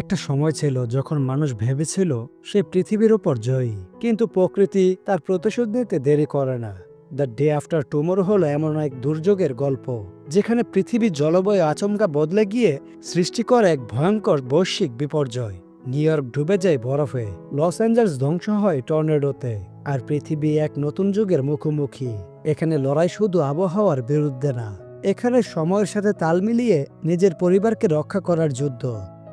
একটা সময় ছিল যখন মানুষ ভেবেছিল সে পৃথিবীর ওপর জয়ী, কিন্তু প্রকৃতি তার প্রতিশোধ নিতে দেরি করে না। দ্য ডে আফটার টুমোরো হলো এমন এক দুর্যোগের গল্প, যেখানে পৃথিবীর জলবায়ু আচমকা বদলে গিয়ে সৃষ্টি করে এক ভয়ঙ্কর বৈশ্বিক বিপর্যয়। নিউ ইয়র্ক ডুবে যায় বরফে লস অ্যাঞ্জেলস ধ্বংস হয় টর্নেডোতে, আর পৃথিবী এক নতুন যুগের মুখোমুখি। এখানে লড়াই শুধু আবহাওয়ার বিরুদ্ধে না, এখানে সময়ের সাথে তাল মিলিয়ে নিজের পরিবারকে রক্ষা করার যুদ্ধ।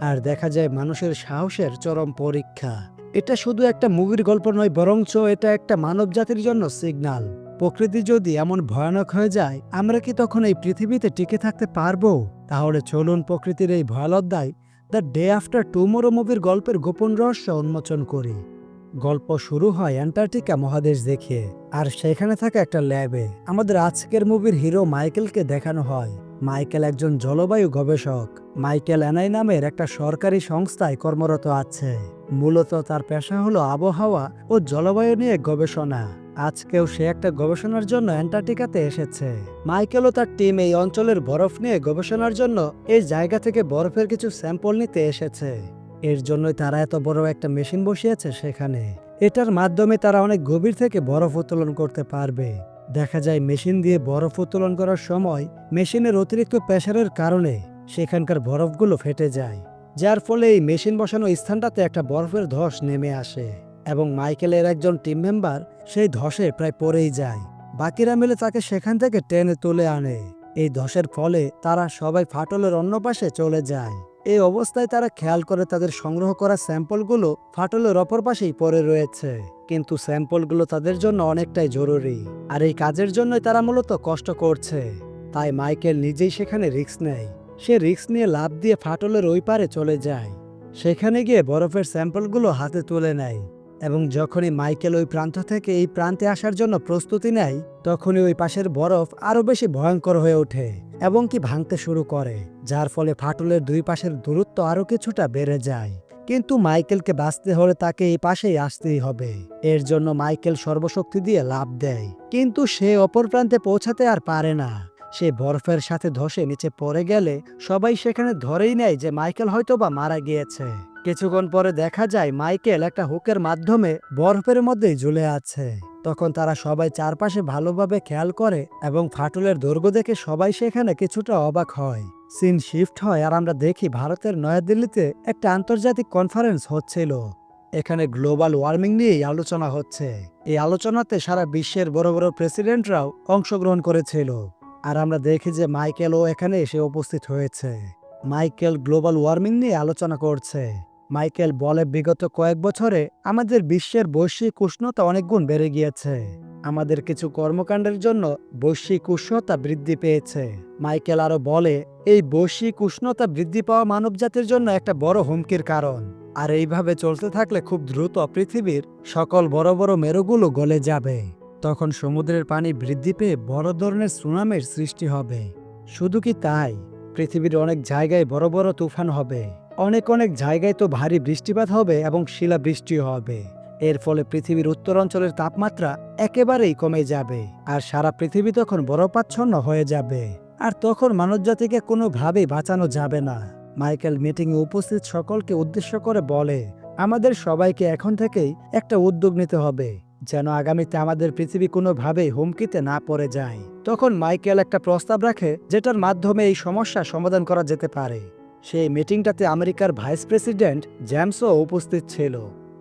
আর দেখা যায় মানুষের সাহসের চরম পরীক্ষা। এটা শুধু একটা মুভির গল্প নয়, বরঞ্চ এটা একটা মানব জাতির জন্য সিগনাল প্রকৃতি যদি এমন ভয়ানক হয়ে যায়, আমরা কি তখন এই পৃথিবীতে টিকে থাকতে পারব? তাহলে চলুন প্রকৃতির এই ভয়ালদ্দায় দ্য ডে আফটার টুমোরো মুভির গল্পের গোপন রহস্য উন্মোচন করি। গল্প শুরু হয় অ্যান্টার্কটিকা মহাদেশ দেখিয়ে আর সেখানে থাকা একটা ল্যাবে। আমাদের আজকের মুভির হিরো মাইকেলকে দেখানো হয়। মাইকেল একজন জলবায়ু গবেষক। মাইকেল এনআই নামের একটা সরকারি সংস্থায় কর্মরত আছে। মূলত তার পেশা হলো আবহাওয়া ও জলবায়ু নিয়ে গবেষণা। আজকেও সে একটা গবেষণার জন্য অ্যান্টার্কটিকাতে এসেছে। মাইকেল ও তার টিম এই অঞ্চলের বরফ নিয়ে গবেষণার জন্য এই জায়গা থেকে বরফের কিছু স্যাম্পল নিতে এসেছে। এর জন্যই তারা এত বড় একটা মেশিন বসিয়েছে সেখানে। এটার মাধ্যমে তারা অনেক গভীর থেকে বরফ উত্তোলন করতে পারবে। দেখা যায় মেশিন দিয়ে বরফ উত্তোলন করার সময় মেশিনের অতিরিক্ত প্রেসারের কারণে সেখানকার বরফগুলো ফেটে যায়, যার ফলে এই মেশিন বসানো স্থানটাতে একটা বরফের ধস নেমে আসে এবং মাইকেলের একজন টিম মেম্বার সেই ধসে প্রায় পড়েই যায়। বাকিরা মিলে তাকে সেখান থেকে টেনে তুলে আনে। এই ধসের ফলে তারা সবাই ফাটলের অন্য পাশে চলে যায়। এই অবস্থায় তারা খেয়াল করে তাদের সংগ্রহ করা স্যাম্পলগুলো ফাটলের অপর পাশেই পড়ে রয়েছে। কিন্তু স্যাম্পলগুলো তাদের জন্য অনেকটাই জরুরি। আর এই কাজের জন্যই তারা মূলত কষ্ট করছে। তাই মাইকেল নিজেই সেখানে রিস্ক নেয়। সে রিস্ক নিয়ে লাভ দিয়ে ফাটলের ওই পারে চলে যায়। সেখানে গিয়ে বরফের স্যাম্পলগুলো হাতে তুলে নেয়। এবং যখনই মাইকেল ওই প্রান্ত থেকে এই প্রান্তে আসার জন্য প্রস্তুতি নেয়, তখনই ওই পাশের বরফ আরও বেশি ভয়ঙ্কর হয়ে ওঠে এবং কি ভাঙতে শুরু করে, যার ফলে ফাটলের দুই পাশের দূরত্ব আরও কিছুটা বেড়ে যায়। কিন্তু মাইকেলকে বাঁচতে হলে তাকে এই পাশেই আসতেই হবে। এর জন্য মাইকেল সর্বশক্তি দিয়ে লাভ দেয়। কিন্তু সে অপর প্রান্তে পৌঁছাতে আর পারে না। সে বরফের সাথে ধসে নিচে পড়ে গেলে সবাই সেখানে ধরেই নেয় যে মাইকেল হয়তো বা মারা গিয়েছে। কিছুক্ষণ পরে দেখা যায় মাইকেল একটা হুকের মাধ্যমে বরফের মধ্যেই ঝুলে আছে। তখন তারা সবাই চারপাশে ভালোভাবে খেয়াল করে এবং ফাটলের দৈর্ঘ্য দেখে সবাই সেখানে কিছুটা অবাক হয়। সিন শিফট হয় আর আমরা দেখি ভারতের নয়াদিল্লিতে একটা আন্তর্জাতিক কনফারেন্স হচ্ছিল। এখানে গ্লোবাল ওয়ার্মিং নিয়েই আলোচনা হচ্ছে। এই আলোচনাতে সারা বিশ্বের বড় বড় প্রেসিডেন্টরাও অংশগ্রহণ করেছিল। আর আমরা দেখি যে মাইকেলও এখানে এসে উপস্থিত হয়েছে। মাইকেল গ্লোবাল ওয়ার্মিং নিয়ে আলোচনা করছে। মাইকেল বলে, বিগত কয়েক বছরে আমাদের বিশ্বের বৈশ্বিক উষ্ণতা অনেক গুণ বেড়ে গিয়েছে। আমাদের কিছু কর্মকাণ্ডের জন্য বৈশ্বিক উষ্ণতা বৃদ্ধি পেয়েছে। মাইকেল আরও বলে, এই বৈশ্বিক উষ্ণতা বৃদ্ধি পাওয়া মানবজাতির জন্য একটা বড় হুমকির কারণ। আর এইভাবে চলতে থাকলে খুব দ্রুত পৃথিবীর সকল বড় বড় মেরুগুলো গলে যাবে। তখন সমুদ্রের পানি বৃদ্ধি পেয়ে বড় ধরনের সুনামের সৃষ্টি হবে। শুধু কি তাই? পৃথিবীর অনেক জায়গায় বড় বড় তুফান হবে। অনেক অনেক জায়গায় তো ভারী বৃষ্টিপাত হবে এবং শিলাবৃষ্টিও হবে। এর ফলে পৃথিবীর উত্তর অঞ্চলের তাপমাত্রা একেবারেই কমে যাবে আর সারা পৃথিবী তখন বরফাচ্ছন্ন হয়ে যাবে। আর তখন মানবজাতিকে কোনোভাবেই বাঁচানো যাবে না। মাইকেল মিটিংয়ে উপস্থিত সকলকে উদ্দেশ্য করে বলে, আমাদের সবাইকে এখন থেকেই একটা উদ্যোগ নিতে হবে, যেন আগামীতে আমাদের পৃথিবী কোনোভাবেই হুমকিতে না পড়ে যায়। তখন মাইকেল একটা প্রস্তাব রাখে, যেটার মাধ্যমে এই সমস্যা সমাধান করা যেতে পারে। সেই মিটিংটাতে আমেরিকার ভাইস প্রেসিডেন্ট জ্যামসও উপস্থিত ছিল।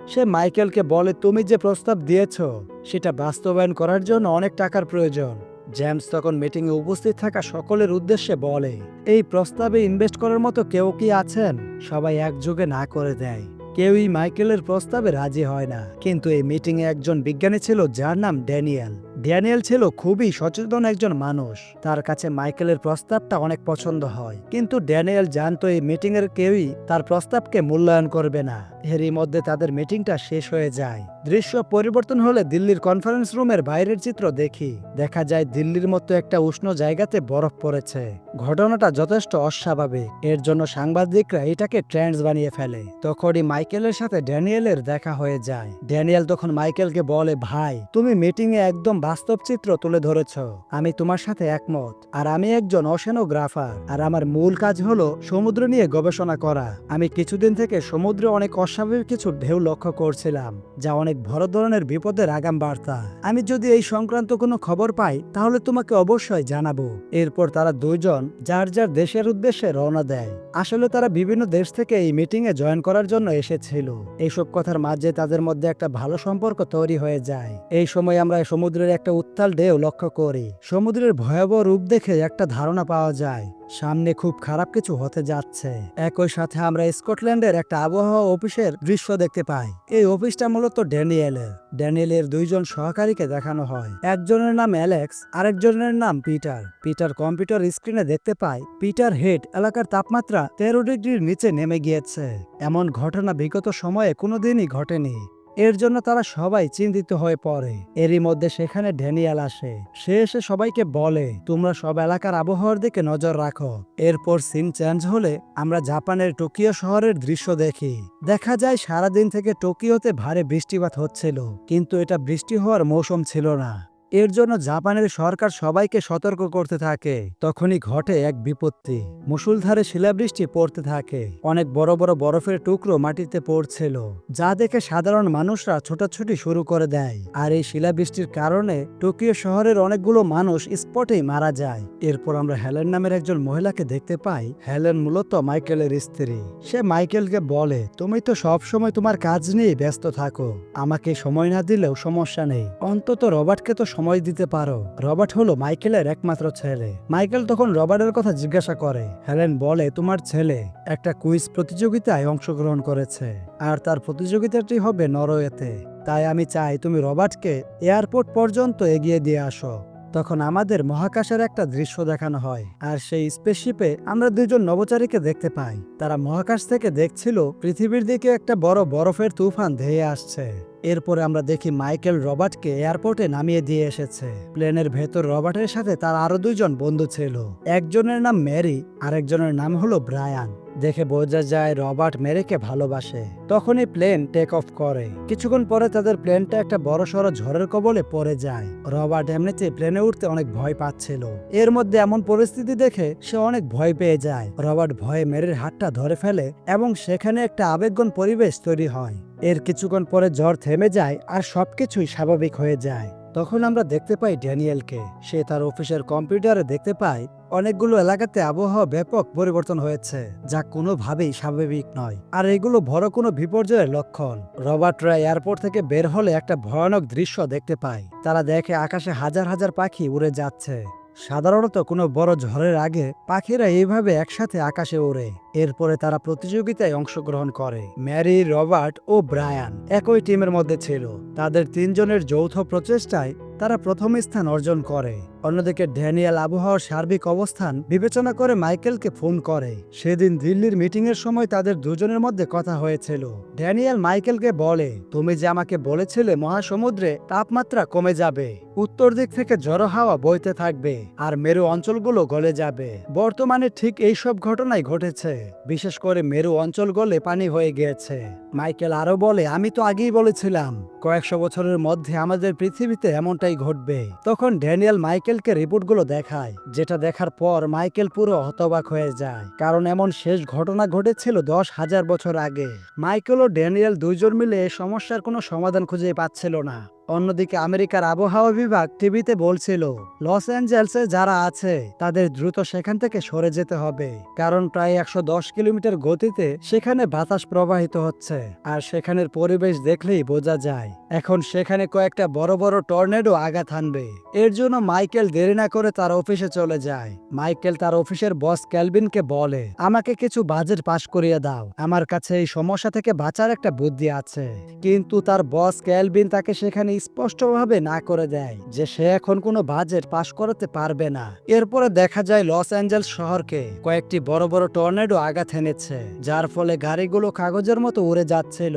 সে মাইকেলকে বলে, তুমি যে প্রস্তাব দিয়েছ, সেটা বাস্তবায়ন করার জন্য অনেক টাকার প্রয়োজন। জ্যামস তখন মিটিংয়ে উপস্থিত থাকা সকলের উদ্দেশ্যে বলে, এই প্রস্তাবে ইনভেস্ট করার মতো কেউ কি আছেন? সবাই একযোগে না করে দেয়। কেউই মাইকেলের প্রস্তাবে রাজি হয় না। কিন্তু এই মিটিংয়ে একজন বিজ্ঞানী ছিল, যার নাম ড্যানিয়েল। ড্যানিয়েল ছিল খুবই সচেতন একজন মানুষ। তার কাছে মাইকেলের প্রস্তাবটা অনেক পছন্দ হয়। কিন্তু ড্যানিয়েল জানতো এই মিটিং এর কেউই তার প্রস্তাবকে মূল্যায়ন করবে না। এরই মধ্যে তাদের মিটিংটা শেষ হয়ে যায়। দৃশ্য পরিবর্তন হলে দিল্লির কনফারেন্স রুমের বাইরের চিত্র দেখি। দেখা যায় দিল্লির মতো একটা উষ্ণ জায়গাতে বরফ পড়েছে। ঘটনাটা যথেষ্ট অস্বাভাবিক। এর জন্য সাংবাদিকরা এটাকে ট্রেন্ডস বানিয়ে ফেলে। তখনই মাইকেলের সাথে ড্যানিয়েলের দেখা হয়ে যায়। ড্যানিয়েল তখন মাইকেলকে বলে, ভাই, তুমি মিটিংয়ে একদম বাস্তব চিত্র তুলে ধরেছ। আমি তোমার সাথে একমত। আর আমি একজন অশেনোগ্রাফার আর আমার মূল কাজ হলো সমুদ্র নিয়ে গবেষণা করা। আমি কিছুদিন থেকে সমুদ্রে অনেক অস্বাভাবিক কিছু ঢেউ লক্ষ্য করছিলাম, যা অনেক বড় ধরনের বিপদের আগাম বার্তা। আমি যদি এই সংক্রান্ত কোনো খবর পাই, তাহলে তোমাকে অবশ্যই জানাব। এরপর তারা দুইজন যার যার দেশের উদ্দেশ্যে রওনা দেয়। আসলে তারা বিভিন্ন দেশ থেকে এই মিটিং এ জয়েন করার জন্য এসেছিল। এইসব কথার মাঝে তাদের মধ্যে একটা ভালো সম্পর্ক তৈরি হয়ে যায়। এই সময় আমরা সমুদ্রের একটা উত্তাল ঢেউ লক্ষ্য করি। সমুদ্রের ভয়াবহ রূপ দেখে একটা ধারণা পাওয়া যায়। সামনে খুব খারাপ কিছু হতে যাচ্ছে। একই সাথে আমরা স্কটল্যান্ডের একটা আবহাওয়া অফিসের দৃশ্য দেখতে পাই। এই অফিসটা মূলত ড্যানিয়েলের। ড্যানিয়েলের দুইজন সহকারীকে দেখানো হয়। একজনের নাম অ্যালেক্স, আরেকজনের নাম পিটার। পিটার কম্পিউটার স্ক্রিনে দেখতে পায় পিটার হেড এলাকার তাপমাত্রা তেরো ডিগ্রির নিচে নেমে গিয়েছে। এমন ঘটনা বিগত সময়ে কোনোদিনই ঘটেনি। এর জন্য তারা সবাই চিন্তিত হয়ে পড়ে। এরই মধ্যে সেখানে ড্যানিয়াল আসে। সে এসে সবাইকে বলে, তোমরা সব এলাকার আবহাওয়ার দিকে নজর রাখো। এরপর সিন চেঞ্জ হলে আমরা জাপানের টোকিও শহরের দৃশ্য দেখি। দেখা যায় সারাদিন থেকে টোকিওতে ভারী বৃষ্টিপাত হচ্ছিল, কিন্তু এটা বৃষ্টি হওয়ার মৌসুম ছিল না। এর জন্য জাপানের সরকার সবাইকে সতর্ক করতে থাকে। তখনই ঘটে এক বিপত্তি। মুসুলধারে শিলাবৃষ্টি পড়তে থাকে। অনেক বড় বড় বরফের টুকরো মাটিতে পড়ছিল। যা দেখে সাধারণ মানুষরা ছোটাছুটি শুরু করে দেয়। আর এই শিলাবৃষ্টির কারণে টোকিও শহরের অনেকগুলো মানুষ স্পটেই মারা যায়। এরপর আমরা হেলেন নামের একজন মহিলাকে দেখতে পাই। হেলেন মূলত মাইকেলের স্ত্রী। সে মাইকেলকে বলে, তুমি তো সব সময় তোমার কাজ নিয়ে ব্যস্ত থাকো। আমাকে সময় না দিলেও সমস্যা নেই। অন্তত রবার্টকে তো সময় দিতে পারো। রবার্ট হলো মাইকেলের একমাত্র ছেলে। মাইকেল তখন রবার্টের কথা জিজ্ঞাসা করে। হেলেন বলে, তোমার ছেলে একটা কুইজ প্রতিযোগিতায় অংশগ্রহণ করেছে, আর তার প্রতিযোগিতাটি হবে নরওয়েতে। তাই আমি চাই তুমি রবার্টকে এয়ারপোর্ট পর্যন্ত এগিয়ে দিয়ে আসো। তখন আমাদের মহাকাশের একটা দৃশ্য দেখানো হয়, আর সেই স্পেসশিপে আমরা দুজন নবচারীকে দেখতে পাই। তারা মহাকাশ থেকে দেখছিল পৃথিবীর দিকে একটা বড় বরফের তুফান ধেয়ে আসছে। এরপরে আমরা দেখি মাইকেল রবার্টকে এয়ারপোর্টে নামিয়ে দিয়ে এসেছে। প্লেনের ভেতর রবার্টের সাথে তার আরও দুইজন বন্ধু ছিল। একজনের নাম মেরি আরেকজনের নাম হলো ব্রায়ান। দেখে বোঝা যায় রবার্ট মেরিকে ভালোবাসে। তখনই প্লেন টেক অফ করে। কিছুক্ষণ পরে তাদের প্লেনটা একটা বড় সড়ো ঝড়ের কবলে পড়ে যায়। রবার্ট এমনিতে প্লেনে উঠতে অনেক ভয় পাচ্ছিল। এর মধ্যে এমন পরিস্থিতি দেখে সে অনেক ভয় পেয়ে যায়। রবার্ট ভয়ে মেরির হাতটা ধরে ফেলে এবং সেখানে একটা আবেগন পরিবেশ তৈরি হয়। এর কিছুক্ষণ পরে জ্বর থেমে যায় আর সবকিছুই স্বাভাবিক হয়ে যায়। তখন আমরা দেখতে পাই ড্যানিয়েলকে। সে তার অফিসের কম্পিউটারে দেখতে পায় অনেকগুলো এলাকাতে আবহাওয়া ব্যাপক পরিবর্তন হয়েছে, যা কোনোভাবেই স্বাভাবিক নয়। আর এগুলো বড় কোনো বিপর্যয়ের লক্ষণ। রবার্ট রবার্টরা এয়ারপোর্ট থেকে বের হলে একটা ভয়ানক দৃশ্য দেখতে পায় তারা দেখে আকাশে হাজার হাজার পাখি উড়ে যাচ্ছে। সাধারণত কোনো বড় ঝড়ের আগে পাখিরা এইভাবে একসাথে আকাশে ওড়ে। এরপরে তারা প্রতিযোগিতায় অংশগ্রহণ করে। ম্যারি, রবার্ট ও ব্রায়ান একই টিমের মধ্যে ছিল। তাদের তিনজনের যৌথ প্রচেষ্টায় তারা প্রথম স্থান অর্জন করে। অন্যদিকে ড্যানিয়েল আবহাওয়ার সার্বিক অবস্থান বিবেচনা করে মাইকেলকে ফোন করে। সেদিন দিল্লির মিটিং এর সময় তাদের দুজনের মধ্যে কথা হয়েছিল। ড্যানিয়েল মাইকেলকে বলে, তুমি যে আমাকে বলেছিলে মহাসমুদ্রে, তাপমাত্রা কমে যাবে। উত্তর দিক থেকে জড়ো হাওয়া বইতে থাকবে আর মেরু অঞ্চলগুলো গলে যাবে। বর্তমানে ঠিক এই সব ঘটনাই ঘটেছে। বিশেষ করে মেরু অঞ্চল গলে পানি হয়ে গিয়েছে। মাইকেল আরও বলে, আমি তো আগেই বলেছিলাম, কয়েকশো বছরের মধ্যে আমাদের পৃথিবীতে এমনটাই ঘটবে। তখন ড্যানিয়েল মাইকেলকে রিপোর্টগুলো দেখায়, যেটা দেখার পর মাইকেল পুরো হতবাক হয়ে যায়। কারণ এমন শেষ ঘটনা ঘটেছিল দশ হাজার বছর আগে। মাইকেল ও ড্যানিয়েল দুইজন মিলে সমস্যার কোনো সমাধান খুঁজে পাচ্ছিল না। অন্যদিকে আমেরিকার আবহাওয়া বিভাগ টিভিতে বলছিল, লস অ্যাঞ্জেলসে যারা আছে, তাদের দ্রুত সেখান থেকে সরে যেতে হবে, কারণ প্রায় একশো দশ কিলোমিটার গতিতে সেখানে বাতাস প্রবাহিত হচ্ছে, আর সেখানের পরিবেশ দেখলেই বোঝা যায়, এখন সেখানে কয়েকটা বড় বড় টর্নেডো আঘাত হানবে। এর জন্য মাইকেল দেরি না করে তার অফিসে চলে যায়। মাইকেল তার অফিসের বস ক্যালভিনকে বলে, আমাকে কিছু বাজেট পাশ করিয়ে দাও, আমার কাছে এই সমস্যা থেকে বাঁচার একটা বুদ্ধি আছে। কিন্তু তার বস ক্যালভিন তাকে সেখানে স্পষ্টভাবে না করে দেয় যে সে এখন কোনো বাজেট পাশ করাতে পারবে না। এরপরে দেখা যায় লস অ্যাঞ্জেলস শহরকে কয়েকটি বড় বড় টর্নেডো আঘাত এনেছে, যার ফলে গাড়িগুলো কাগজের মতো উড়ে যাচ্ছিল।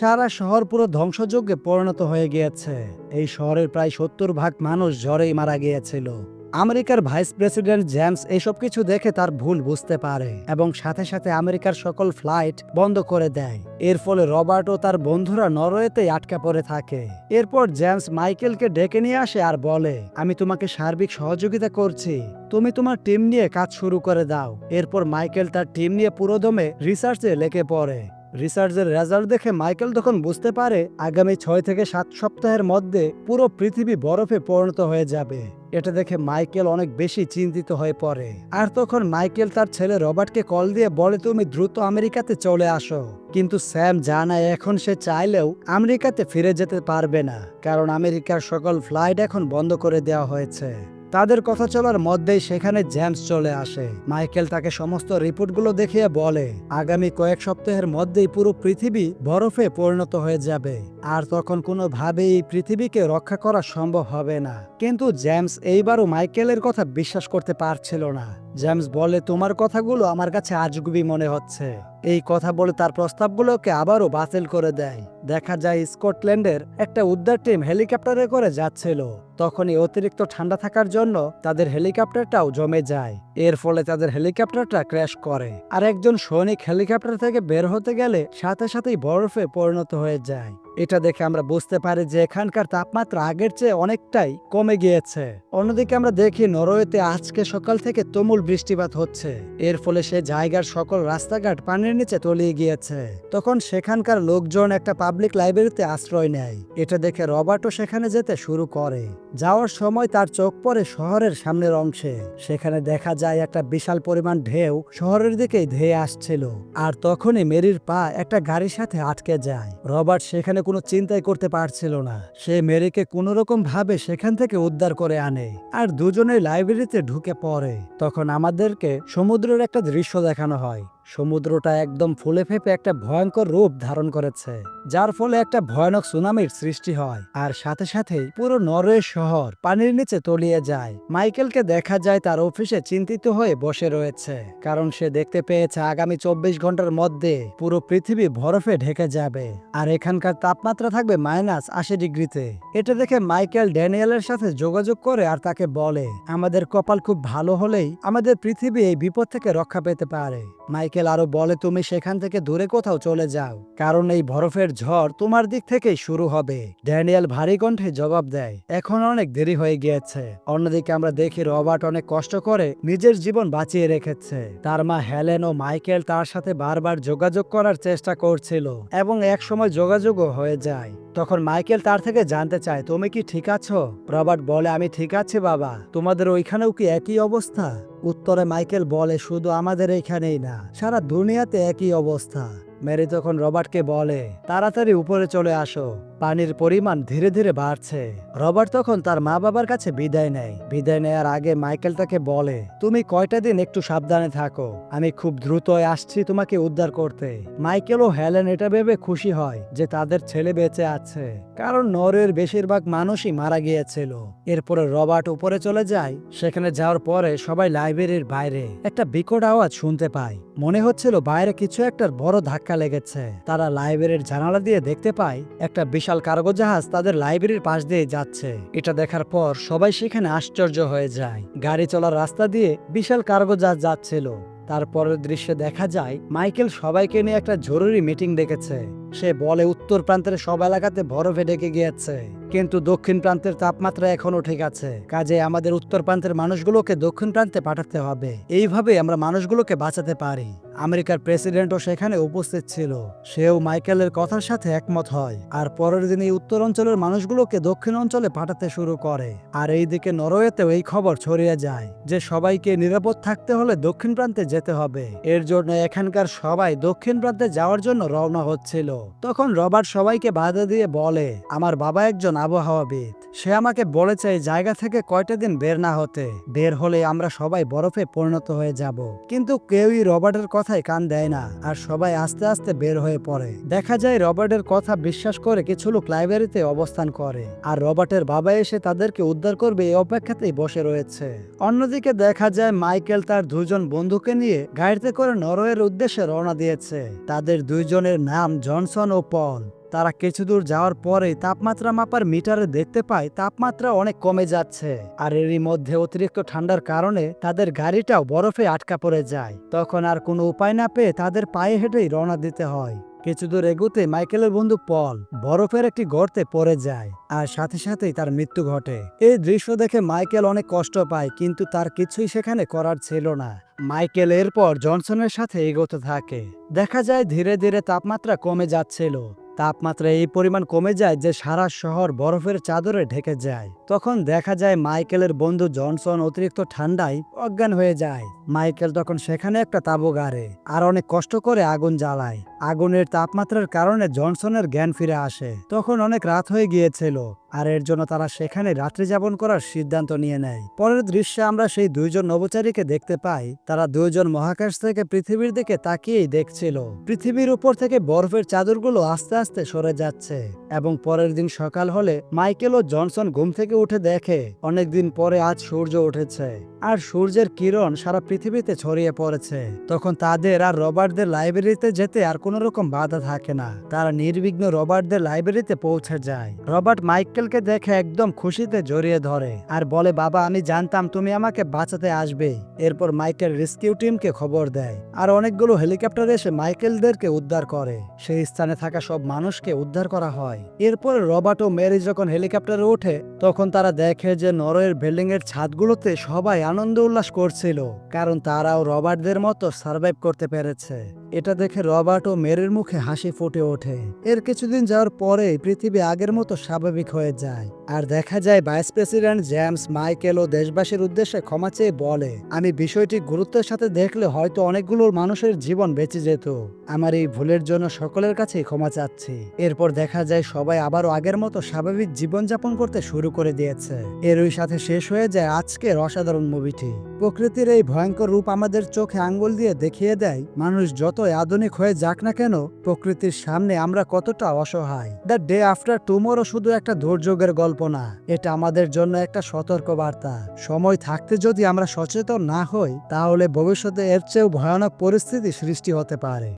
সারা শহর পুরো ধ্বংসযজ্ঞে পরিণত হয়ে গিয়েছে। এই শহরের প্রায় সত্তর ভাগ মানুষ জ্বরেই মারা গিয়েছিল। আমেরিকার ভাইস প্রেসিডেন্ট জেমস এইসব কিছু দেখে তার ভুল বুঝতে পারে এবং সাথে সাথে আমেরিকার সকল ফ্লাইট বন্ধ করে দেয়। এর ফলে রবার্ট ও তার বন্ধুরা নরওয়েতে আটকা পড়ে থাকে। এরপর জেমস মাইকেলকে ডেকে নিয়ে আসে আর বলে, আমি তোমাকে সার্বিক সহযোগিতা করছি। তুমি তোমার টিম নিয়ে কাজ শুরু করে দাও। এরপর মাইকেল তার টিম নিয়ে পুরোদমে রিসার্চে লেগে পড়ে। রিসার্চের রেজাল্ট দেখে মাইকেল তখন বুঝতে পারে আগামী ছয় থেকে সাত সপ্তাহের মধ্যে পুরো পৃথিবী বরফে পরিণত হয়ে যাবে। এটা দেখে মাইকেল অনেক বেশি চিন্তিত হয়ে পড়ে। আর তখন মাইকেল তার ছেলে রবার্টকে কল দিয়ে বলে, তুমি দ্রুত আমেরিকাতে চলে আসো। কিন্তু স্যাম জানায়, এখন সে চাইলেও আমেরিকাতে ফিরে যেতে পারবে না, কারণ আমেরিকার সকল ফ্লাইট এখন বন্ধ করে দেওয়া হয়েছে। তাদের কথা চলার মধ্যেই সেখানে জ্যামস চলে আসে। মাইকেল তাকে সমস্ত রিপোর্টগুলো দেখিয়ে বলে, আগামী কয়েক সপ্তাহের মধ্যেই পুরো পৃথিবী বরফে পরিণত হয়ে যাবে, আর তখন কোনোভাবেই এই পৃথিবীকে রক্ষা করা সম্ভব হবে না। কিন্তু জেমস এইবারও মাইকেলের কথা বিশ্বাস করতে পারছিল না। জেমস বলে, তোমার কথাগুলো আমার কাছে আজগুবি মনে হচ্ছে। এই কথা বলে তার প্রস্তাবগুলোকে আবারও বাতিল করে দেয়। দেখা যায় স্কটল্যান্ডের একটা উদ্ধার টিম হেলিকপ্টারে করে যাচ্ছিল। তখনই অতিরিক্ত ঠান্ডা থাকার জন্য তাদের হেলিকপ্টারটাও জমে যায়। এর ফলে তাদের হেলিকপ্টারটা ক্র্যাশ করে। আর একজন সৈনিক হেলিকপ্টার থেকে বের হতে গেলে সাথে সাথেই বরফে পরিণত হয়ে যায়। এটা দেখে আমরা বুঝতে পারি যে এখানকার তাপমাত্রা আগের চেয়ে অনেকটাই কমে গিয়েছে। অন্যদিকে আমরা দেখি নরওয়েতে আজকে সকাল থেকে তুমুল বৃষ্টিপাত হচ্ছে। এর ফলে সে জায়গার সকল রাস্তাঘাট পানির নিচে তলিয়ে গিয়েছে। তখন সেখানকার লোকজন একটা পাবলিক লাইব্রেরিতে আশ্রয় নেয়। এটা দেখে রবার্টও সেখানে যেতে শুরু করে। যাওয়ার সময় তার চোখ পড়ে শহরের সামনের অংশে। সেখানে দেখা যায় একটা বিশাল পরিমাণ ঢেউ শহরের দিকেই ধেয়ে আসছিল। আর তখনই মেরির পা একটা গাড়ির সাথে আটকে যায়। রবার্ট সেখানে কোনো চিন্তাই করতে পারছিল না। সে মেরিকে কোনো রকম ভাবে সেখান থেকে উদ্ধার করে আনে আর দুজনে লাইব্রেরিতে ঢুকে পড়ে। তখন আমাদেরকে সমুদ্রের একটা দৃশ্য দেখানো হয়। সমুদ্রটা একদম ফুলে ফেপে একটা ভয়ঙ্কর রূপ ধারণ করেছে, যার ফলে একটা ভয়ানক সুনামির সৃষ্টি হয়। আর সাথে সাথেই পুরো নরওয়ে শহর পানির নিচে তলিয়ে যায়। মাইকেলকে দেখা যায় তার অফিসে চিন্তিত হয়ে বসে রয়েছে, কারণ সে দেখতে পেয়েছে আগামী চব্বিশ ঘণ্টার মধ্যে পুরো পৃথিবী বরফে ঢেকে যাবে। আর এখানকার তাপমাত্রা থাকবে মাইনাস আশি ডিগ্রিতে। এটা দেখে মাইকেল ড্যানিয়েলের সাথে যোগাযোগ করে আর তাকে বলে, আমাদের কপাল খুব ভালো হলেই আমাদের পৃথিবী এই বিপদ থেকে রক্ষা পেতে পারে। মাইকেল আরও বলে, তুমি সেখান থেকে দূরে কোথাও চলে যাও, কারণ এই বরফের ঝড় তোমার দিক থেকেই শুরু হবে। ড্যানিয়েল ভারী কণ্ঠে জবাব দেয়, এখন অনেক দেরি হয়ে গিয়েছে। অন্যদিকে আমরা দেখি রবার্ট অনেক কষ্ট করে নিজের জীবন বাঁচিয়ে রেখেছে। তার মা হেলেন ও মাইকেল তার সাথে বারবার যোগাযোগ করার চেষ্টা করছিল এবং এক সময় যোগাযোগও হয়ে যায়। তখন মাইকেল তার থেকে জানতে চায়, তুমি কি ঠিক আছো? রবার্ট বলে, আমি ঠিক আছি বাবা। তোমাদের ওইখানেও কি একই অবস্থা? উত্তরে মাইকেল বলে শুধু আমাদের এখানেই না সারা দুনিয়াতে একই অবস্থা। মেরি তখন রবার্টকে বলে, তাড়াতাড়ি উপরে চলে আসো। পানির পরিমাণ ধীরে ধীরে বাড়ছে। রবার্ট তখন তার মা বাবার কাছে বিদায় নেয়। বিদায় নেয়ার আগে মাইকেল তাকে বলে, তুমি কয়টা দিন একটু সাবধানে থাকো। আমি খুব দ্রুত আসছি তোমাকে উদ্ধার করতে। মাইকেল ও হেলেন এটা ভেবে খুশি হয় যে তাদের ছেলে বেঁচে আছে। কারণ নরের বেশিরভাগ মানুষই মারা গিয়েছিল। এরপরে রবার্ট উপরে চলে যায়। সেখানে যাওয়ার পরে সবাই লাইব্রেরির বাইরে। একটা বিকট আওয়াজ শুনতে পায়। মনে হচ্ছিল বাইরে কিছু একটার বড় ধাক্কা লেগেছে। তারা লাইব্রেরির জানালা দিয়ে দেখতে পায়, একটা বিশাল কার্গো জাহাজ তাদের লাইব্রেরির পাশ দিয়ে যাচ্ছে। এটা দেখার পর সবাই সেখানে আশ্চর্য হয়ে যায়। গাড়ি চলার রাস্তা দিয়ে বিশাল কার্গো জাহাজ যাচ্ছিল। তারপরের দৃশ্যে দেখা যায়, মাইকেল সবাইকে নিয়ে একটা জরুরি মিটিং ডেকেছে। সে বলে, উত্তর প্রান্তের সব এলাকাতে বরফে ডেকে গিয়েছে। কিন্তু দক্ষিণ প্রান্তের তাপমাত্রা এখনও ঠিক আছে। কাজে আমাদের উত্তর প্রান্তের মানুষগুলোকে দক্ষিণ প্রান্তে পাঠাতে হবে। এইভাবে আমরা মানুষগুলোকে বাঁচাতে পারি। আমেরিকার প্রেসিডেন্টও সেখানে উপস্থিত ছিল। সেও মাইকেলের কথার সাথে একমত হয়। আর পরের দিন এই উত্তর অঞ্চলের মানুষগুলোকে দক্ষিণ অঞ্চলে পাঠাতে শুরু করে। আর এইদিকে নরওয়েতেও এই খবর ছড়িয়ে যায় যে, সবাইকে নিরাপদ থাকতে হলে দক্ষিণ প্রান্তে যেতে হবে। এর জন্য এখানকার সবাই দক্ষিণ প্রান্তে যাওয়ার জন্য রওনা হচ্ছিল। তখন রবার্ট সবাইকে বাধা দিয়ে বলে, আমার বাবা একজন আবহাওয়াবিদ সে আমাকে বলেছে জায়গা থেকে কয়টা দিন বের না হতে। বের হলে আমরা সবাই বরফে পরিণত হয়ে যাব। কিন্তু কেউই রবার্টের কথায় কান দেয় না আর সবাই আস্তে আস্তে বের হয়ে পড়ে। দেখা যায় রবার্টের কথা বিশ্বাস করে কিছু লোক লাইব্রেরিতে অবস্থান করে আর রবার্টের বাবা এসে তাদেরকে উদ্ধার করবে এই অপেক্ষাতেই বসে রয়েছে। অন্যদিকে দেখা যায় মাইকেল তার দুজন বন্ধুকে নিয়ে গাড়িতে করে নরওয়ের উদ্দেশ্যে রওনা দিয়েছে। তাদের দুইজনের নাম জনসন ও পল। তারা কিছু দূর যাওয়ার পরে তাপমাত্রা মাপার মিটারে দেখতে পায় তাপমাত্রা অনেক কমে যাচ্ছে। আর এরই মধ্যে অতিরিক্ত ঠান্ডার কারণে তাদের গাড়িটাও বরফে আটকা পড়ে যায়। তখন আর কোনো উপায় না পেয়ে তাদের পায়ে হেঁটেই রওনা দিতে হয়। কিছু দূর এগুতে মাইকেলের বন্ধু পল বরফের একটি গর্তে পড়ে যায় আর সাথে সাথেই তার মৃত্যু ঘটে। এই দৃশ্য দেখে মাইকেল অনেক কষ্ট পায়, কিন্তু তার কিছুই সেখানে করার ছিল না। মাইকেল এরপর জনসনের সাথে এগোতে থাকে। দেখা যায় ধীরে ধীরে তাপমাত্রা কমে যাচ্ছিল। তাপমাত্রা এই পরিমাণ কমে যায় যে সারা শহর বরফের চাদরে ঢেকে যায়। তখন দেখা যায় মাইকেলের বন্ধু জনসন অতিরিক্ত ঠান্ডায় অজ্ঞান হয়ে যায়। মাইকেল তখন সেখানে একটা তাবু গাড়ে আর অনেক কষ্ট করে আগুন জ্বালায়। আগুনের তাপমাত্রার কারণে জনসনের জ্ঞান ফিরে আসে। তখন অনেক রাত হয়ে গিয়েছিল, আর এর জন্য তারা সেখানে রাত্রি যাপন করার সিদ্ধান্ত নিয়ে নেয়। পরের দৃশ্যে আমরা সেই দুইজন নবচারীকে দেখতে পাই। তারা দুইজন মহাকাশ থেকে পৃথিবীর দিকে তাকিয়েই দেখছিল। পৃথিবীর উপর থেকে বরফের চাদরগুলো আস্তে আস্তে সরে যাচ্ছে, এবং পরের দিন সকাল হলে মাইকেল ও জনসন ঘুম থেকে উঠে দেখে অনেকদিন পরে আজ সূর্য উঠেছে, আর সূর্যের কিরণ সারা পৃথিবীতে ছড়িয়ে পড়েছে। তখন তাদের আর রবার্টদের লাইব্রেরিতে যেতে আর কোনো রকম বাধা থাকে না। তারা নির্বিঘ্ন রবার্টদের লাইব্রেরিতে পৌঁছে যায়। রবার্ট মাইকেলকে দেখে একদম খুশিতে জড়িয়ে ধরে আর বলে, বাবা, আমি জানতাম তুমি আমাকে বাঁচাতে আসবে। এরপর মাইকেল রেস্কিউ টিমকে খবর দেয় আর অনেকগুলো হেলিকপ্টার এসে মাইকেলদেরকে উদ্ধার করে। সেই স্থানে থাকা সব মানুষকে উদ্ধার করা হয়। এরপর রবার্ট ও মেরি যখন হেলিকপ্টারে ওঠে, তখন তারা দেখে যে নরওয়ের বিল্ডিং এর ছাদগুলোতে সবাই আনন্দ উল্লাস করছিল, কারণ তারাও রবার্টদের মতো সার্ভাইভ করতে পেরেছে। এটা দেখে রবার্ট ও মেরির মুখে হাসি ফুটে ওঠে। এর কিছুদিন যাওয়ার পরে পৃথিবী আগের মতো স্বাভাবিক হয়ে যায়। আর দেখা যায় ভাইস প্রেসিডেন্ট জেমস, মাইকেল ও দেশবাসীর উদ্দেশ্যে ক্ষমা চেয়ে বলে, আমি বিষয়টি গুরুত্বের সাথে দেখলে হয়তো অনেকগুলো মানুষের জীবন বেঁচে যেত। আমার এই ভুলের জন্য সকলের কাছেই ক্ষমা চাচ্ছি। এরপর দেখা যায় সবাই আবারও আগের মতো স্বাভাবিক জীবনযাপন করতে শুরু করে দিয়েছে। এরই সাথে শেষ হয়ে যায় আজকের অসাধারণ মুভিটি। প্রকৃতির এই ভয়ঙ্কর রূপ আমাদের চোখে আঙ্গুল দিয়ে দেখিয়ে দেয়, মানুষ যতই আধুনিক হয়ে যাক না কেন, প্রকৃতির সামনে আমরা কতটা অসহায়। দ্য ডে আফটার টুমোরও শুধু একটা দুর্যোগের গল্প না, এটা আমাদের জন্য একটা সতর্ক বার্তা সময় থাকতে যদি আমরা সচেতন না হই, তাহলে ভবিষ্যতে এর চেয়েও ভয়ানক পরিস্থিতি সৃষ্টি হতে পারে।